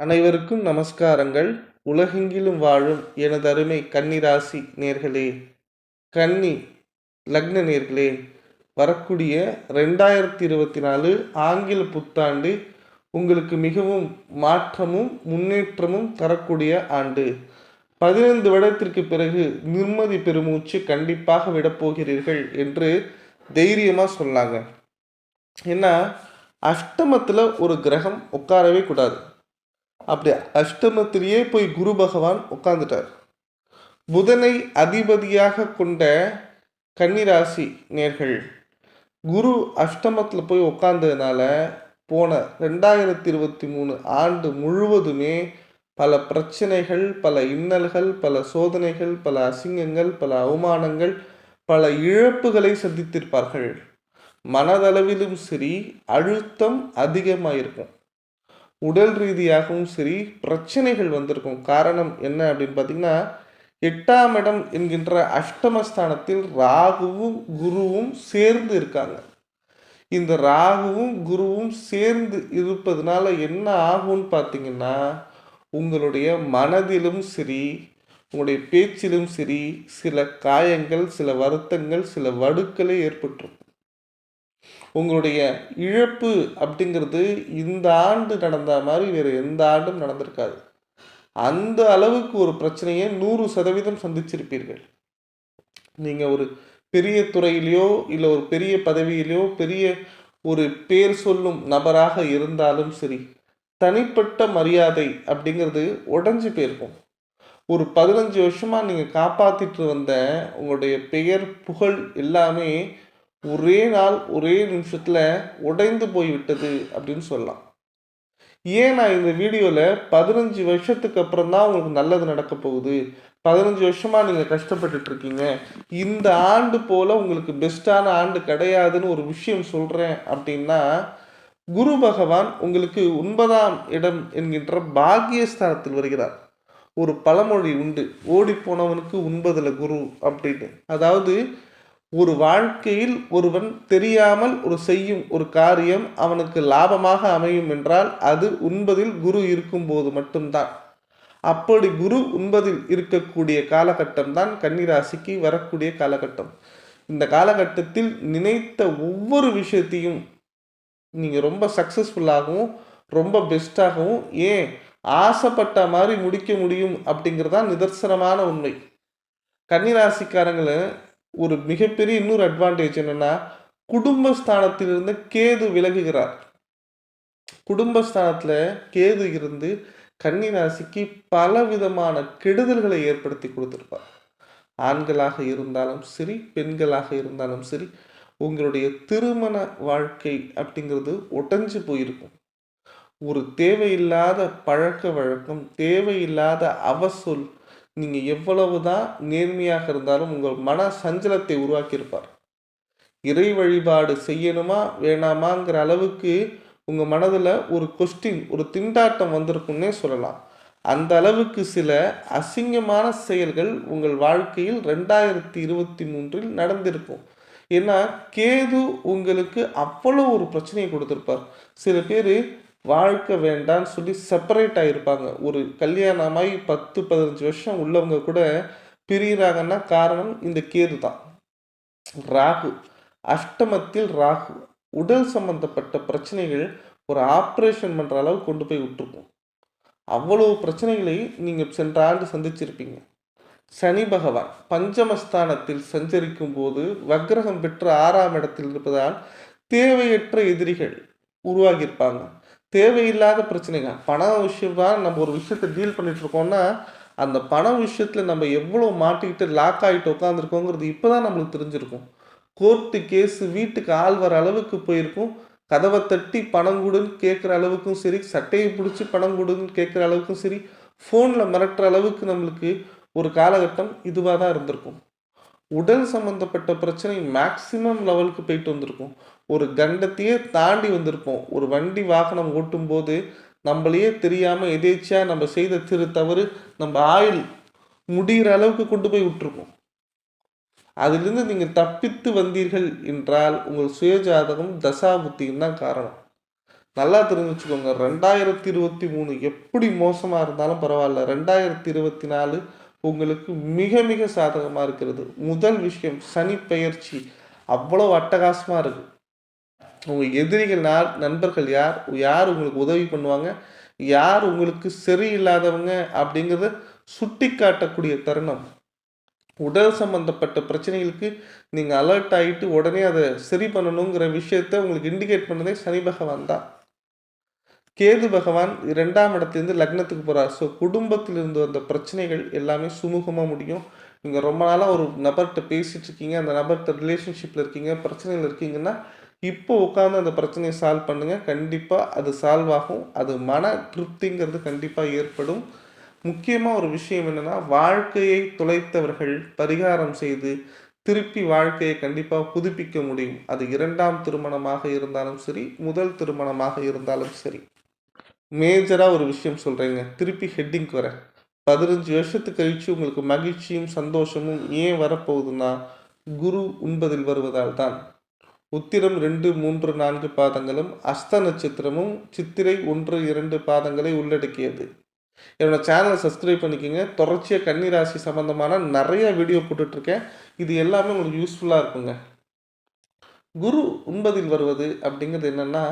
அனைவருக்கும் நமஸ்காரங்கள். உலகெங்கிலும் வாழும் எனது அருமை கன்னிராசி நேர்களே. கன்னி லக்ன நேர்களே வரக்கூடிய ரெண்டாயிரத்தி இருபத்தி நாலு ஆங்கில புத்தாண்டு உங்களுக்கு மிகவும் மாற்றமும் முன்னேற்றமும் தரக்கூடிய ஆண்டு. பதினைந்து வருடத்திற்கு பிறகு நிம்மதி பெருமூச்சு கண்டிப்பாக விடப்போகிறீர்கள் என்று தைரியமாக சொன்னாங்க. ஏன்னா அஷ்டமத்தில் ஒரு கிரகம் உட்காரவே கூடாது. அப்படி அஷ்டமத்திலேயே போய் குரு பகவான் உட்கார்ந்துட்டார். புதனை அதிபதியாக கொண்ட கன்னிராசி நேர்கள் குரு அஷ்டமத்தில் போய் உட்காந்ததுனால போன ரெண்டாயிரத்தி இருபத்தி மூணு ஆண்டு முழுவதுமே பல பிரச்சனைகள் பல இன்னல்கள் பல சோதனைகள் பல அசிங்கங்கள் பல அவமானங்கள் பல இழப்புகளை சந்தித்திருப்பார்கள். மனதளவிலும் சரி அழுத்தம் அதிகமாக இருக்கும் உடல் ரீதியாகவும் சரி பிரச்சனைகள் வந்திருக்கும். காரணம் என்ன அப்படின்னு பார்த்தீங்கன்னா எட்டாம் இடம் என்கின்ற அஷ்டமஸ்தானத்தில் ராகுவும் குருவும் சேர்ந்து இருக்காங்க. இந்த ராகுவும் குருவும் சேர்ந்து இருப்பதனால என்ன ஆகும்னு பார்த்தீங்கன்னா உங்களுடைய மனதிலும் சரி உங்களுடைய பேச்சிலும் சரி சில காயங்கள் சில வருத்தங்கள் சில வடுக்களே ஏற்பட்டுரும். உங்களுடைய இழப்பு அப்படிங்கிறது இந்த ஆண்டு நடந்த மாதிரி வேறு எந்த ஆண்டும் நடந்திருக்காது. அந்த அளவுக்கு ஒரு பிரச்சனையை நூறு சதவீதம் சந்திச்சிருப்பீர்கள். நீங்கள் ஒரு பெரிய துறையிலையோ இல்லை ஒரு பெரிய பதவியிலையோ பெரிய ஒரு பேர் சொல்லும் நபராக இருந்தாலும் சரி தனிப்பட்ட மரியாதை அப்படிங்கிறது உடஞ்சி போயிருக்கும். ஒரு பதினஞ்சு வருஷமாக நீங்கள் காப்பாற்றிட்டு வந்த உங்களுடைய பெயர் புகழ் எல்லாமே ஒரே நாள் ஒரே நிமிஷத்தில் உடைந்து போய்விட்டது அப்படின்னு சொல்லலாம். ஏன் நான் இந்த வீடியோவில் பதினஞ்சு வருஷத்துக்கு அப்புறம் தான் உங்களுக்கு நல்லது நடக்க போகுது? பதினஞ்சு வருஷமாக நீங்கள் கஷ்டப்பட்டுட்டு இருக்கீங்க. இந்த ஆண்டு போல் உங்களுக்கு பெஸ்ட்டான ஆண்டு கிடையாதுன்னு ஒரு விஷயம் சொல்கிறேன் அப்படின்னா குரு பகவான் உங்களுக்கு ஒன்பதாம் இடம் என்கின்ற பாக்கியஸ்தானத்தில் வருகிறார். ஒரு பழமொழி உண்டு. ஓடி போனவனுக்கு உண்பதில் குரு அப்படின்னு அதாவது ஒரு வாழ்க்கையில் ஒருவன் தெரியாமல் ஒரு செய்யும் ஒரு காரியம் அவனுக்கு லாபமாக அமையும் என்றால் அது உண்பதில் குரு இருக்கும்போது மட்டும்தான். அப்படி குரு உண்பதில் இருக்கக்கூடிய காலகட்டம் தான் கன்னிராசிக்கு வரக்கூடிய காலகட்டம். இந்த காலகட்டத்தில் நினைத்த ஒவ்வொரு விஷயத்தையும் நீங்கள் ரொம்ப சக்ஸஸ்ஃபுல்லாகவும் ரொம்ப பெஸ்ட்டாகவும் ஏன் ஆசைப்பட்ட மாதிரி முடிக்க முடியும் அப்படிங்கிறதான் நிதர்சனமான உண்மை. கன்னிராசிக்காரங்களை ஒரு மிகப்பெரிய இன்னொரு அட்வான்டேஜ் என்னன்னா குடும்பஸ்தானத்திலிருந்து கேது விலகுகிறார். குடும்பஸ்தானத்தில் கேது இருந்து கன்னிராசிக்கு பல விதமான கெடுதல்களை ஏற்படுத்தி கொடுத்துருப்பார். ஆண்களாக இருந்தாலும் சரி பெண்களாக இருந்தாலும் சரி உங்களுடைய திருமண வாழ்க்கை அப்படிங்கிறது ஒட்டஞ்சு போயிருக்கும். ஒரு தேவையில்லாத பழக்க வழக்கம் தேவையில்லாத அவசொல் நீங்கள் எவ்வளவு தான் நேர்மையாக இருந்தாலும் உங்கள் மன சஞ்சலத்தை உருவாக்கியிருப்பார். இறை வழிபாடு செய்யணுமா வேணாமாங்கிற அளவுக்கு உங்கள் மனதில் ஒரு கொஸ்டின் ஒரு திண்டாட்டம் வந்திருக்குன்னே சொல்லலாம். அந்த அளவுக்கு சில அசிங்கமான செயல்கள் உங்கள் வாழ்க்கையில் ரெண்டாயிரத்தி இருபத்தி மூன்றில் நடந்திருக்கும். ஏன்னா கேது உங்களுக்கு அவ்வளோ ஒரு பிரச்சனையை கொடுத்துருப்பார். சில பேர் வாழ்க்கை வேண்டான்னு சொல்லி செப்பரேட் ஆகிருப்பாங்க ஒரு கல்யாணமாகி பத்து பதினஞ்சு வருஷம் உள்ளவங்க கூட பிரிகிறாங்கன்னா காரணம் இந்த கேது தான். ராகு. அஷ்டமத்தில் ராகு. உடல் சம்பந்தப்பட்ட பிரச்சனைகள் ஒரு ஆப்ரேஷன் பண்ணுற அளவு கொண்டு போய் விட்டுருக்கும். அவ்வளோ பிரச்சனைகளை நீங்கள் சென்ற ஆண்டு சந்திச்சிருப்பீங்க. சனி பகவான் பஞ்சமஸ்தானத்தில் சஞ்சரிக்கும் போது வக்ரகம் பெற்ற ஆறாம் இடத்தில் இருப்பதால் தேவையற்ற எதிரிகள் உருவாகியிருப்பாங்க. தேவையில்லாத பிரச்சனைங்க பண விஷயமா நம்ம ஒரு விஷயத்தை டீல் பண்ணிட்டு இருக்கோம்னா அந்த பண விஷயத்தில் நம்ம எவ்வளோ மாட்டிக்கிட்டு லாக் ஆகிட்டு உட்காந்துருக்கோங்கிறது இப்போ தான் நம்மளுக்கு தெரிஞ்சிருக்கும். கோர்ட்டு கேஸு வீட்டுக்கு ஆள் வர அளவுக்கு போயிருக்கும். கதவை தட்டி பணம் கொடுன்னு கேட்குற அளவுக்கும் சரி சட்டையை பிடிச்சி பணம் கொடுன்னு கேட்குற அளவுக்கும் சரி ஃபோனில் மிரட்டுற அளவுக்கு நம்மளுக்கு ஒரு காலகட்டம் இதுவாக தான் இருந்திருக்கும். உடல் சம்மந்தப்பட்ட பிரச்சனை மேக்சிமம் லெவலுக்கு போயிட்டு வந்திருக்கும். ஒரு கண்டத்தையே தாண்டி வந்திருப்போம். ஒரு வண்டி வாகனம் ஓட்டும் போது நம்மளையே தெரியாமல் எதேச்சியாக நம்ம செய்த திரு தவறு நம்ம ஆயில் முடிகிற அளவுக்கு கொண்டு போய் விட்டுருக்கோம் அதிலிருந்து நீங்கள் தப்பித்து வந்தீர்கள் என்றால் உங்கள் சுயஜாதகம் தசாபுத்தியும் தான் காரணம். நல்லா தெரிஞ்சுக்கோங்க. ரெண்டாயிரத்தி இருபத்தி மூணு எப்படி மோசமாக இருந்தாலும் பரவாயில்ல. ரெண்டாயிரத்தி இருபத்தி நாலு உங்களுக்கு மிக மிக சாதகமாக இருக்கிறது. முதல் விஷயம் சனி பெயர்ச்சி. அவ்வளோ அட்டகாசமாக இருக்குது உங்கள் எதிரிகள் யார் நண்பர்கள் யார் யார் உங்களுக்கு உதவி பண்ணுவாங்க யார் உங்களுக்கு சரியில்லாதவங்க அப்படிங்கிறத சுட்டி காட்டக்கூடிய தருணம். உடல் சம்பந்தப்பட்ட பிரச்சனைகளுக்கு நீங்கள் அலர்ட் ஆகிட்டு உடனே அதை சரி பண்ணணுங்கிற விஷயத்த உங்களுக்கு இண்டிகேட் பண்ணதே சனி பகவான் தான். கேது பகவான் இரண்டாம் இடத்துலேருந்து லக்னத்துக்கு போகிறார் ஸோ குடும்பத்தில் இருந்து வந்த பிரச்சனைகள் எல்லாமே சுமூகமாக முடியும். நீங்கள் ரொம்ப நாளாக ஒரு நபர்கிட்ட பேசிகிட்டு இருக்கீங்க. அந்த நபர்கிட்ட ரிலேஷன்ஷிப்பில் இருக்கீங்க பிரச்சனைகள் இருக்கீங்கன்னா இப்போ உட்காந்து அந்த பிரச்சனையை சால்வ் பண்ணுங்கள் கண்டிப்பாக அது சால்வ் ஆகும். அது மன திருப்திங்கிறது கண்டிப்பாக ஏற்படும். முக்கியமாக ஒரு விஷயம் என்னென்னா வாழ்க்கையை தொலைத்தவர்கள் பரிகாரம் செய்து திருப்பி வாழ்க்கையை கண்டிப்பாக புதுப்பிக்க முடியும். அது இரண்டாம் திருமணமாக இருந்தாலும் சரி முதல் திருமணமாக இருந்தாலும் சரி. மேஜராக ஒரு விஷயம் சொல்கிறேங்க திருப்பி ஹெட்டிங்க்கு வரேன். பதினஞ்சு வருஷத்துக்கு கழித்து உங்களுக்கு மகிழ்ச்சியும் சந்தோஷமும் ஏன் வரப்போகுதுன்னா குரு உண்பதில் வருவதால் தான். உத்திரம் ரெண்டு மூன்று நான்கு பாதங்களும் அஸ்த நட்சத்திரமும் சித்திரை ஒன்று இரண்டு பாதங்களை உள்ளடக்கியது. என்னோட சேனலை சப்ஸ்கிரைப் பண்ணிக்கோங்க. தொடர்ச்சியாக கன்னிராசி சம்மந்தமான நிறைய வீடியோ போட்டுட்ருக்கேன். இது எல்லாமே உங்களுக்கு யூஸ்ஃபுல்லாக இருக்குங்க. குரு உண்பதில் வருவது அப்படிங்கிறது என்னென்னா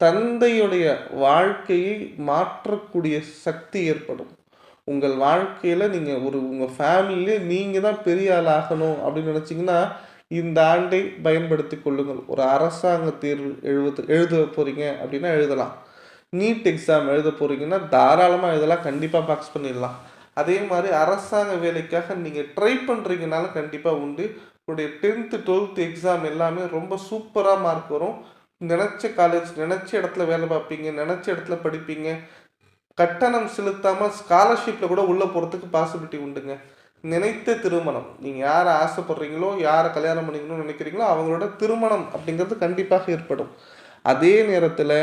தந்தையுடைய வாழ்க்கையை மாற்றக்கூடிய சக்தி ஏற்படும். உங்கள் வாழ்க்கையில் நீங்கள் ஒரு உங்கள் ஃபேமிலியிலே நீங்கள் தான் பெரிய ஆள் ஆகணும் அப்படின்னு நினச்சிங்கன்னா இந்த ஆண்டை பயன்படுத்தி கொள்ளுங்கள். ஒரு அரசாங்க தேர்வு எழுவது எழுத போகிறீங்க அப்படின்னா எழுதலாம். நீட் எக்ஸாம் எழுத போகிறீங்கன்னா தாராளமாக எழுதலாம். கண்டிப்பாக பாஸ் பண்ணிடலாம். அதே மாதிரி அரசாங்க வேலைக்காக நீங்கள் ட்ரை பண்ணுறீங்கனாலும் கண்டிப்பாக உண்டு. உங்களுடைய டென்த்து டுவெல்த்து எக்ஸாம் எல்லாமே ரொம்ப சூப்பராக மார்க் வரும். நினச்ச காலேஜ் நினச்ச இடத்துல வேலை பார்ப்பீங்க நினச்ச இடத்துல படிப்பீங்க. கட்டணம் செலுத்தாமல் ஸ்காலர்ஷிப்பில் கூட உள்ளே போகிறதுக்கு பாசிபிலிட்டி உண்டுங்க. நினைத்த திருமணம். நீங்கள் யாரை ஆசைப்படுறீங்களோ யாரை கல்யாணம் பண்ணிக்கணும்னு நினைக்கிறீங்களோ அவங்களோட திருமணம் அப்படிங்கிறது கண்டிப்பாக ஏற்படும். அதே நேரத்தில்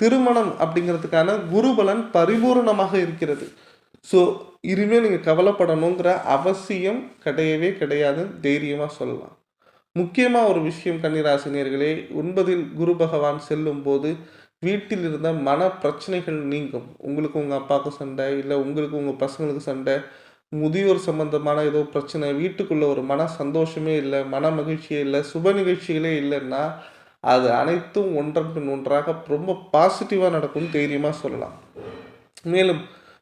திருமணம் அப்படிங்கிறதுக்கான குருபலன் பரிபூர்ணமாக இருக்கிறது. ஸோ இனிமேல் நீங்கள் கவலைப்படணுங்கிற அவசியம் கிடையவே கிடையாதுன்னு தைரியமாக சொல்லலாம். முக்கியமாக ஒரு விஷயம் கன்னிராசினியர்களே ஒன்பதில் குரு பகவான் செல்லும் போது வீட்டில் இருந்த மன பிரச்சனைகள் நீங்கும். உங்களுக்கு உங்கள் அப்பாவுக்கு சண்டை இல்லை உங்களுக்கு உங்கள் பசங்களுக்கு சண்டை முதியோர் சம்பந்தமான ஏதோ பிரச்சனை வீட்டுக்குள்ளே ஒரு மன சந்தோஷமே இல்லை மன மகிழ்ச்சியே இல்லை சுப நிகழ்ச்சிகளே இல்லைன்னா அது அனைத்தும் ஒன்றன் பின் ஒன்றாக ரொம்ப பாசிட்டிவாக நடக்கும்னு தைரியமாக சொல்லலாம். மேலும்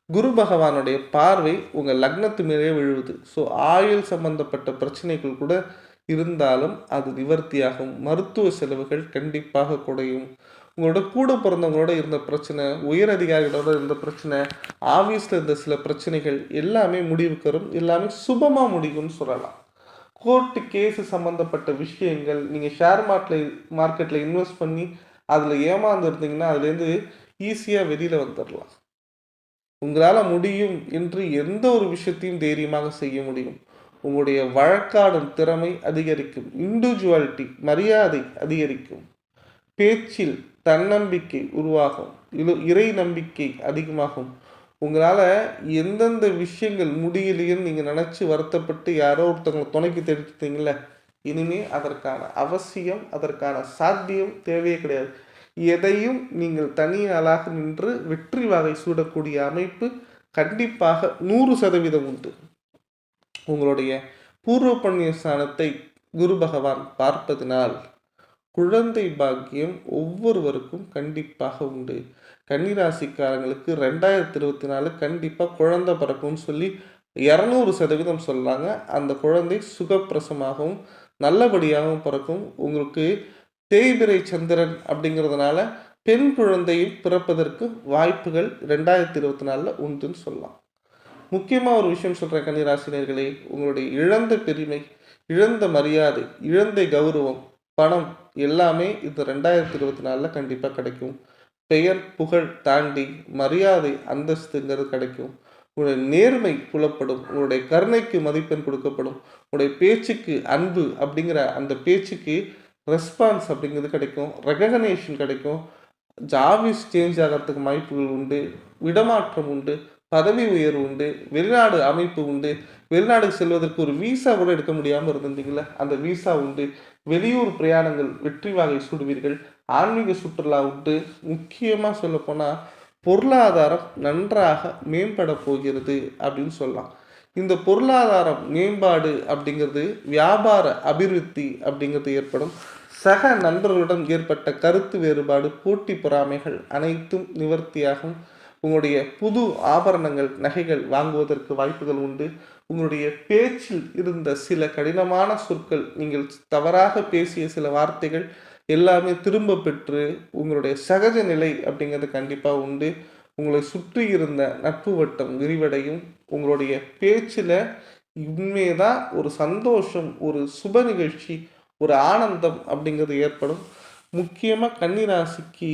குரு பகவானுடைய பார்வை உங்கள் லக்னத்து மேலே விழுவுது. ஸோ ஆயுள் சம்பந்தப்பட்ட பிரச்சனைகள் கூட இருந்தாலும் அது நிவர்த்தியாகும். மருத்துவ செலவுகள் கண்டிப்பாக குறையும். உங்களோட கூட பிறந்தவங்களோட இருந்த பிரச்சனை உயர் அதிகாரிகளோட இருந்த பிரச்சனை ஆஃபீஸில் இருந்த சில பிரச்சனைகள் எல்லாமே முடிவுக்கு வரும் எல்லாமே சுபமாக முடியும்னு சொல்லலாம். கோர்ட்டு கேஸு சம்மந்தப்பட்ட விஷயங்கள் நீங்கள் ஷேர் மார்க்கெட்டில் மார்க்கெட்டில் இன்வெஸ்ட் பண்ணி அதில் ஏமாந்துருந்தீங்கன்னா அதுலேருந்து ஈஸியாக வெளியில் வந்துடலாம் உங்களால் முடியும் என்று எந்த ஒரு விஷயத்தையும் தைரியமாக செய்ய முடியும். உங்களுடைய வழக்காடும் திறமை அதிகரிக்கும். இண்டிவிஜுவாலிட்டி மரியாதை அதிகரிக்கும். பேச்சில் தன்னம்பிக்கை உருவாகும். இது இறை நம்பிக்கை அதிகமாகும். உங்களால் எந்தெந்த விஷயங்கள் முடியலையேன்னு நீங்கள் நினச்சி வருத்தப்பட்டு யாரோ ஒருத்தவங்களை துணைக்கு தெரிவித்தீங்கள இனிமே அதற்கான அவசியம் அதற்கான சாத்தியம் தேவையே கிடையாது. எதையும் நீங்கள் தனியாளாக நின்று வெற்றி வகை சூடக்கூடிய அமைப்பு கண்டிப்பாக நூறு சதவீதம் உண்டு. உங்களுடைய பூர்வ புண்ணிய ஸ்தானத்தை குரு பகவான் பார்ப்பதினால் குழந்தை பாக்கியம் ஒவ்வொருவருக்கும் கண்டிப்பாக உண்டு. கன்னிராசிக்காரங்களுக்கு ரெண்டாயிரத்தி இருபத்தி நாலு கண்டிப்பாக குழந்தை பிறக்கும்னு சொல்லி இரநூறு சதவீதம் சொல்லாங்க அந்த குழந்தை சுகப்பிரசமாகவும் நல்லபடியாகவும் பிறக்கும். உங்களுக்கு தேய்பிரை சந்திரன் அப்படிங்கிறதுனால பெண் குழந்தையை பிறப்பதற்கு வாய்ப்புகள் ரெண்டாயிரத்தி இருபத்தி நாலில் உண்டுன்னு சொல்லலாம். முக்கியமாக ஒரு விஷயம் சொல்கிறேன் கன்னிராசினியர்களே. உங்களுடைய இழந்த பெருமை இழந்த மரியாதை இழந்த கௌரவம் பணம் எல்லாமே இது ரெண்டாயிரத்தி இருபத்தி நாலில் கண்டிப்பாக கிடைக்கும். பெயர் புகழ் தாண்டி மரியாதை அந்தஸ்துங்கிறது கிடைக்கும். உங்களுடைய நேர்மை புலப்படும். உங்களுடைய கருணைக்கு மதிப்பெண் கொடுக்கப்படும். உங்களுடைய பேச்சுக்கு அன்பு அப்படிங்கிற அந்த பேச்சுக்கு ரெஸ்பான்ஸ் அப்படிங்கிறது கிடைக்கும். ரெகக்னேஷன் கிடைக்கும். ஜாபிஸ் சேஞ்ச் ஆகிறதுக்கு வாய்ப்புகள் உண்டு. விடமாற்றம் உண்டு. பதவி உயர்வு உண்டு. வெளிநாடு அமைப்பு உண்டு. வெளிநாடு செல்வதற்கு ஒரு வீசா கூட எடுக்க முடியாமல் இருந்திருந்தீங்களே அந்த விசா உண்டு. வெளியூர் பிரயாணங்கள் வெற்றி வாகை சூடுவீர்கள். ஆன்மீக சுற்றுலா விட்டு முக்கியமாக சொல்லப்போனால் பொருளாதாரம் நன்றாக மேம்பட போகிறது அப்படின்னு சொல்லலாம். இந்த பொருளாதாரம் மேம்பாடு அப்படிங்கிறது வியாபார அபிவிருத்தி அப்படிங்கிறது ஏற்படும். சக நண்பர்களுடன் ஏற்பட்ட கருத்து வேறுபாடு போட்டி பொறாமைகள் அனைத்தும் நிவர்த்தியாகும். உங்களுடைய புது ஆபரணங்கள் நகைகள் வாங்குவதற்கு வாய்ப்புகள் உண்டு. உங்களுடைய பேச்சில் இருந்த சில கடினமான சொற்கள் நீங்கள் தவறாக பேசிய சில வார்த்தைகள் எல்லாமே திரும்ப பெற்று உங்களுடைய சகஜ நிலை அப்படிங்கிறது கண்டிப்பாக உண்டு. உங்களை சுற்றி இருந்த நட்பு வட்டம் விரிவடையும். உங்களுடைய பேச்சில் உண்மையதான் ஒரு சந்தோஷம் ஒரு சுப நிகழ்ச்சி ஒரு ஆனந்தம் அப்படிங்கிறது ஏற்படும். முக்கியமாக கன்னிராசிக்கு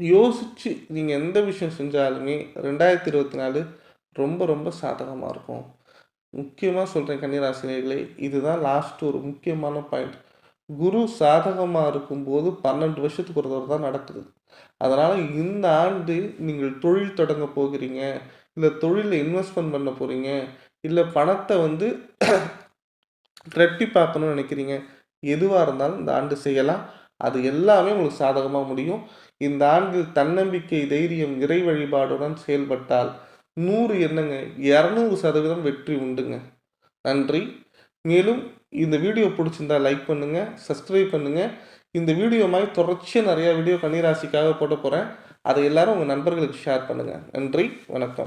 யோசித்து நீங்கள் எந்த விஷயம் செஞ்சாலுமே ரெண்டாயிரத்தி இருபத்தி நாலு ரொம்ப ரொம்ப சாதகமாக இருக்கும். முக்கியமாக சொல்கிறேன் கன்னிராசினியர்களே இதுதான் லாஸ்ட் ஒரு முக்கியமான பாயிண்ட் குரு சாதகமாக இருக்கும்போது பன்னெண்டு வருஷத்துக்கு ஒரு தடவை தான் நடக்குது. அதனால் இந்த ஆண்டு நீங்கள் தொழில் தொடங்க போகிறீங்க இல்லை தொழிலில் இன்வெஸ்ட்மெண்ட் பண்ண போகிறீங்க இல்லை பணத்தை வந்து ரெட்டி பார்க்கணும்னு நினைக்கிறீங்க எதுவாக இருந்தாலும் இந்த ஆண்டு செய்யலாம். அது எல்லாமே உங்களுக்கு சாதகமாக முடியும். இந்த ஆண்டில் தன்னம்பிக்கை தைரியம் இறை வழிபாடுடன் செயல்பட்டால் நூறு என்னங்க? இரநூறு சதவீதம் வெற்றி உண்டுங்க. நன்றி. மேலும் இந்த வீடியோ பிடிச்சிருந்தா லைக் பண்ணுங்கள் சப்ஸ்கிரைப் பண்ணுங்கள் இந்த வீடியோ மாதிரி தொடர்ச்சியாக நிறையா வீடியோ கன்னிராசிக்காக போட போகிறேன் அதை எல்லாரும் உங்கள் நண்பர்களுக்கு ஷேர் பண்ணுங்கள் நன்றி. வணக்கம்.